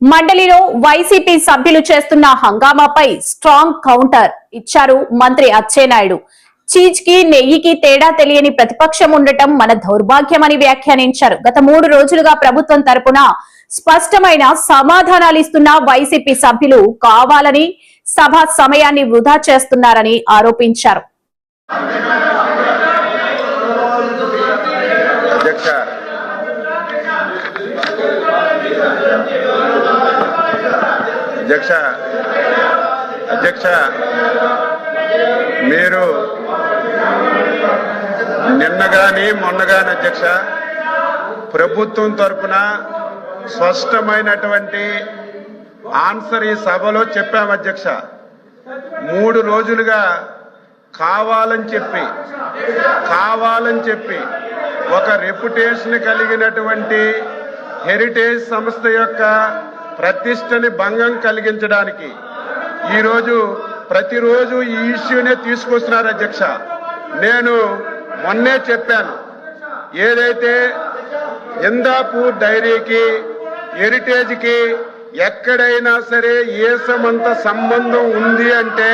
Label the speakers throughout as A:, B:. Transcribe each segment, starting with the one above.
A: మండలిలో వైసీపీ సభ్యులు చేస్తున్న హంగామాపై స్ట్రాంగ్ కౌంటర్ ఇచ్చారు మంత్రి అచ్చెన్నాయుడు. చీజ్కి నెయ్యికి తేడా తెలియని ప్రతిపక్షం ఉండటం మన దౌర్భాగ్యమని వ్యాఖ్యానించారు. గత మూడు రోజులుగా ప్రభుత్వం తరపున స్పష్టమైన సమాధానాలు ఇస్తున్న వైసీపీ సభ్యులు కావాలని సభ సమయాన్ని వృధా చేస్తున్నారని ఆరోపించారు
B: అధ్యక్ష అధ్యక్ష అధ్యక్ష మీరు నిన్న కానీ మొన్న కానీ అధ్యక్ష ప్రభుత్వం తరపున స్పష్టమైనటువంటి ఆన్సర్ ఈ సభలో చెప్పాము అధ్యక్ష. మూడు రోజులుగా కావాలని చెప్పి కావాలని చెప్పి ఒక రెప్యుటేషన్ కలిగినటువంటి హెరిటేజ్ సంస్థ యొక్క ప్రతిష్టని భంగం కలిగించడానికి ఈరోజు ప్రతిరోజు ఈ ఇష్యూనే తీసుకొస్తున్నారు అధ్యక్ష. నేను మొన్నే చెప్పాను ఏదైతే ఇందాపూర్ డైరీకి హెరిటేజ్కి ఎక్కడైనా సరే ఏ సమంత సంబంధం ఉంది అంటే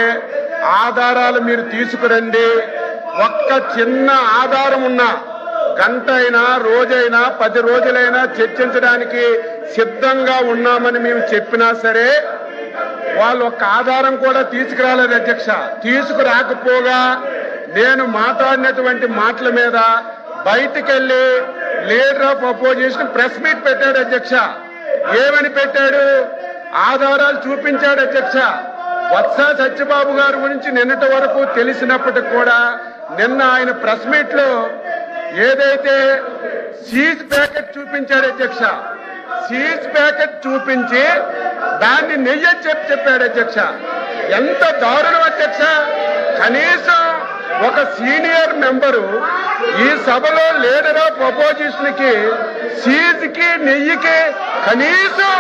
B: ఆధారాలు మీరు తీసుకురండి. ఒక్క చిన్న ఆధారం ఉన్నా గంట అయినా రోజైనా పది రోజులైనా చర్చించడానికి సిద్ధంగా ఉన్నామని మేము చెప్పినా సరే వాళ్ళు ఒక్క ఆధారం కూడా తీసుకురాలేదు అధ్యక్ష. తీసుకురాకపోగా నేను మాట్లాడినటువంటి మాటల మీద బయటికెళ్ళి leader of opposition press meet పెట్టాడు అధ్యక్ష. ఏమని పెట్టాడు? ఆధారాలు చూపించాడు అధ్యక్ష. వత్స సత్యబాబు గారి గురించి నిన్నటి వరకు తెలిసినప్పటికి కూడా నిన్న ఆయన ప్రెస్ మీట్లో ఏదైతే సీజ్ ప్యాకెట్ చూపించాడు అధ్యక్ష. సీజ్ ప్యాకెట్ చూపించి దాన్ని నెయ్యి చెప్పి చెప్పాడు అధ్యక్ష. ఎంత దారుణం అధ్యక్ష. కనీసం ఒక సీనియర్ మెంబరు ఈ సభలో లీడర్ ఆఫ్ అపోజిషన్కి సీజ్కి నెయ్యికి కనీసం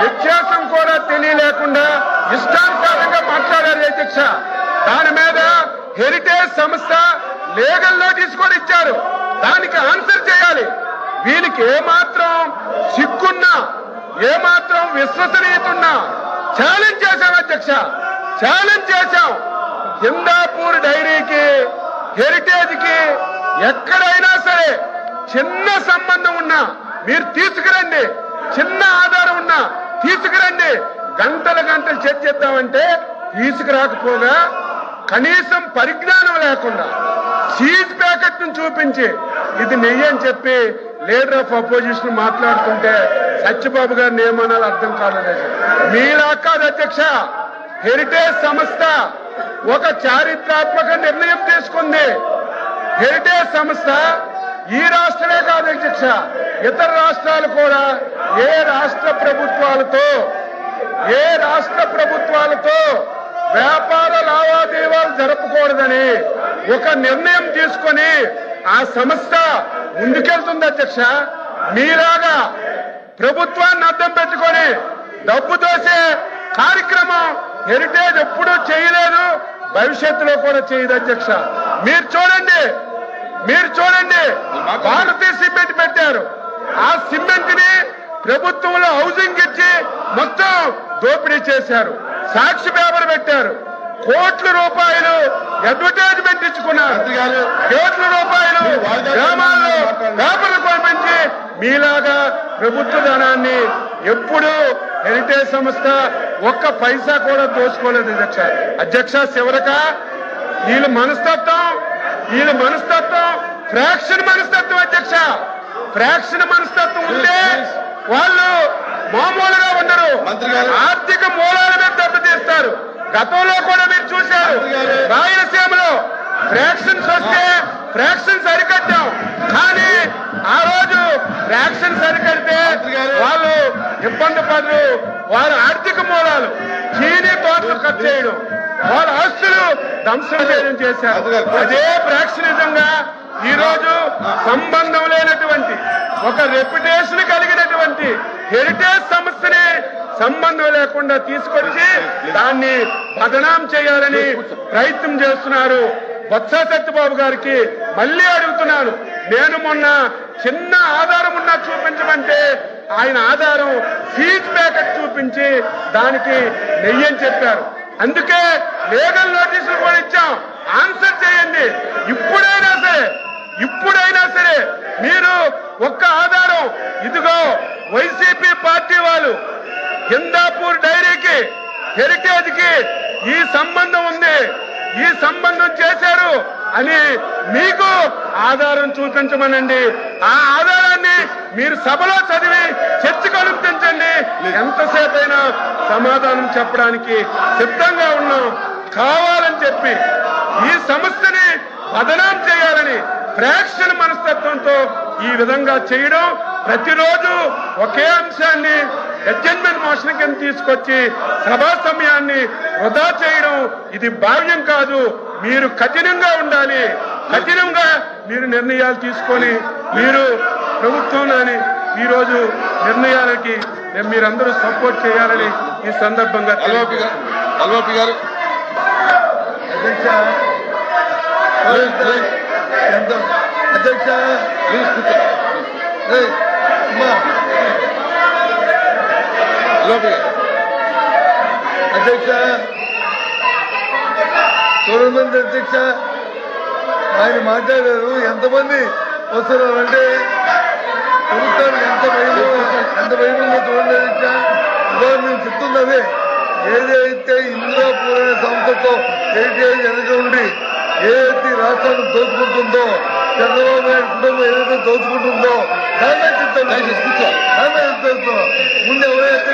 B: వ్యత్యాసం కూడా తెలియలేకుండా ఇష్టానుసారంగా మాట్లాడారు అధ్యక్ష. దాని మీద హెరిటేజ్ సంస్థ లీగల్ నోటీస్ కూడా ఇచ్చారు. వీళ్ళకి ఏమాత్రం సిగ్గున్నా ఏమాత్రం విశ్వసనీయత ఉన్నా ఛాలెంజ్ చేశాం అధ్యక్ష ఛాలెంజ్ చేశాం హిందాపూర్ డైరీకి హెరిటేజ్కి ఎక్కడైనా సరే చిన్న సంబంధం ఉన్నా మీరు తీసుకురండి. చిన్న ఆధారం ఉన్నా తీసుకురండి. గంటల గంటలు చర్చిద్దామంటే తీసుకురాకపోగా కనీసం పరిజ్ఞానం లేకుండా సీజ్ ప్యాకెట్ను చూపించి ఇది నెయ్యి అని చెప్పి లీడర్ ఆఫ్ అపోజిషన్ మాట్లాడుతుంటే సత్యబాబు గారిని ఏమనాలో అర్థం కాలేదు. మీలా కాదు అధ్యక్ష. హెరిటేజ్ సంస్థ ఒక చారిత్రాత్మక నిర్ణయం తీసుకుంది. హెరిటేజ్ సంస్థ ఈ రాష్ట్రమే కాదు అధ్యక్ష. ఇతర రాష్ట్రాలు కూడా ఏ రాష్ట్ర ప్రభుత్వాలతో ఏ రాష్ట్ర ప్రభుత్వాలతో వ్యాపార లావాదేవీలు జరపకూడదని ఒక నిర్ణయం తీసుకొని ఆ సంస్థ ముందుకెళ్తుంది అధ్యక్ష. మీలాగా ప్రభుత్వాన్ని అర్థం పెట్టుకొని డబ్బు దోసే కార్యక్రమం హెరిటేజ్ ఎప్పుడూ చేయలేదు భవిష్యత్తులో కూడా చేయదు అధ్యక్ష. మీరు చూడండి మీరు చూడండి భారతీయ సిమెంట్ పెట్టారు. ఆ సిమెంట్ని ప్రభుత్వంలో హౌసింగ్ ఇచ్చి మొత్తం దోపిడీ చేశారు. సాక్షి పేపర్ పెట్టారు. కోట్ల రూపాయలు అడ్వర్టైజ్మెంట్ ఇచ్చుకున్నారు. కోట్ల రూపాయలు గ్రామాల్లో పేపర్లు పంపించి మీలాగా ప్రభుత్వ ధనాన్ని ఎప్పుడు హెరిటేజ్ సంస్థ ఒక్క పైసా కూడా దోచుకోలేదు అధ్యక్ష. అధ్యక్ష చివరక వీళ్ళ మనస్తత్వం వీళ్ళ మనస్తత్వం ఫ్రాక్షన్ మనస్తత్వం అధ్యక్ష. ఫ్రాక్షన్ మనస్తత్వం ఉంటే వాళ్ళు మామూలుగా ఉండరు. ఆర్థిక మూలాల మీద దెబ్బతీస్తారు. గతంలో కూడా మీరు చూశారు. రాయలసీమలో ఫ్రాక్షన్స్ వస్తే ఫ్రాక్షన్స్ సరికట్టాం కానీ ఆ రోజు ఫ్రాక్షన్ సరికడితే వాళ్ళు ఇబ్బంది పడరు. వారి ఆర్థిక మూలాలు. చీనీ తోటలు కట్ చేయడం. వాళ్ళ ఆస్తులు ధ్వంసం చేయడం చేశారు. అదే ప్రాక్షణికంగా ఈ రోజు సంబంధం లేనటువంటి ఒక రెప్యుటేషన్ కలిగినటువంటి హెరిటేజ్ సంస్థని సంబంధం లేకుండా తీసుకొచ్చి దాన్ని బదనాం చేయాలని ప్రయత్నం చేస్తున్నారు. బొత్స సత్యబాబు గారికి మళ్ళీ అడుగుతున్నాను. నేను మొన్న చిన్న ఆధారం ఉన్నా చూపించమంటే ఆయన ఆధారం ఫీజు చూపించి దానికి నెయ్యి అని చెప్పారు. అందుకే లీగల్ నోటీసులు కూడా ఇచ్చాం. ఆన్సర్ చేయండి. ఇప్పుడైనా సరే ఇప్పుడైనా సరే మీరు ఒక్క ఆధారం ఇదిగో వైసీపీ పార్టీ వాళ్ళు హిందాపూర్ డైరీకి హెరిటేజ్కి ఈ సంబంధం ఉంది. ఈ సంబంధం చేశారు అని మీకు ఆధారం చూపించమనండి. ఆ ఆధారాన్ని మీరు సభలో చదివి చర్చకు అనుమతించండి ఎంతసేపు అయినా సమాధానం చెప్పడానికి సిద్ధంగా ఉన్నాం. కావాలని చెప్పి ఈ సంస్థని బదనాం చేయాలని ప్రేక్షణ మనస్తత్వంతో ఈ విధంగా చేయడం ప్రతిరోజు ఒకే అంశాన్ని అడ్జస్ట్మెంట్ మోషన్ కింద తీసుకొచ్చి సభా సమయాన్ని వృధా చేయడం ఇది భావ్యం కాదు. మీరు కఠినంగా ఉండాలి. కఠినంగా మీరు నిర్ణయాలు తీసుకొని మీరు ప్రభుత్వంలోని ఈరోజు నిర్ణయాలకి మీరందరూ సపోర్ట్ చేయాలని ఈ సందర్భంగా
C: గారు.
D: అధ్యక్ష. Please, please. ఎంత అధ్యక్ష.
C: ప్లీజ్ కూర్చో
D: ఏయ్, అమ్మా అధ్యక్ష చూడమంది అధ్యక్ష. ఆయన మాట్లాడారు. ఎంతమంది వస్తున్నారు అంటే ప్రభుత్వానికి ఎంత భయం ఎంత భయమో చూడండి అధ్యక్ష. ఇవాళ మేము చెప్తున్నదే ఏదైతే ఇందిరాపూర్ అనే సంస్థతో ఏటీఐ వెనక ఉండి ఏదైతే ఈ రాష్ట్రాన్ని దోచుకుంటుందో చంద్రబాబు నాయుడు కుటుంబం ఏదైతే దోచుకుంటుందో దాన్నే చెప్తాను చెప్తాను ముందు ఎవరైతే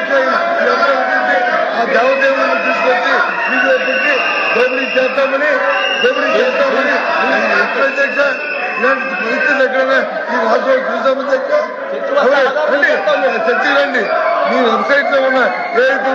D: ఆ దేవదేవులను తీసుకొచ్చి వీధిలో పెట్టి దోపిడీ చేస్తామని దోపిడీ చేస్తామని అధ్యక్ష ఇలాంటి పరిస్థితులు ఎక్కడైనా ఈ రాష్ట్రంలో చూసామని చర్చ రండి. మీ వెబ్సైట్లో ఉన్న ఏదైతే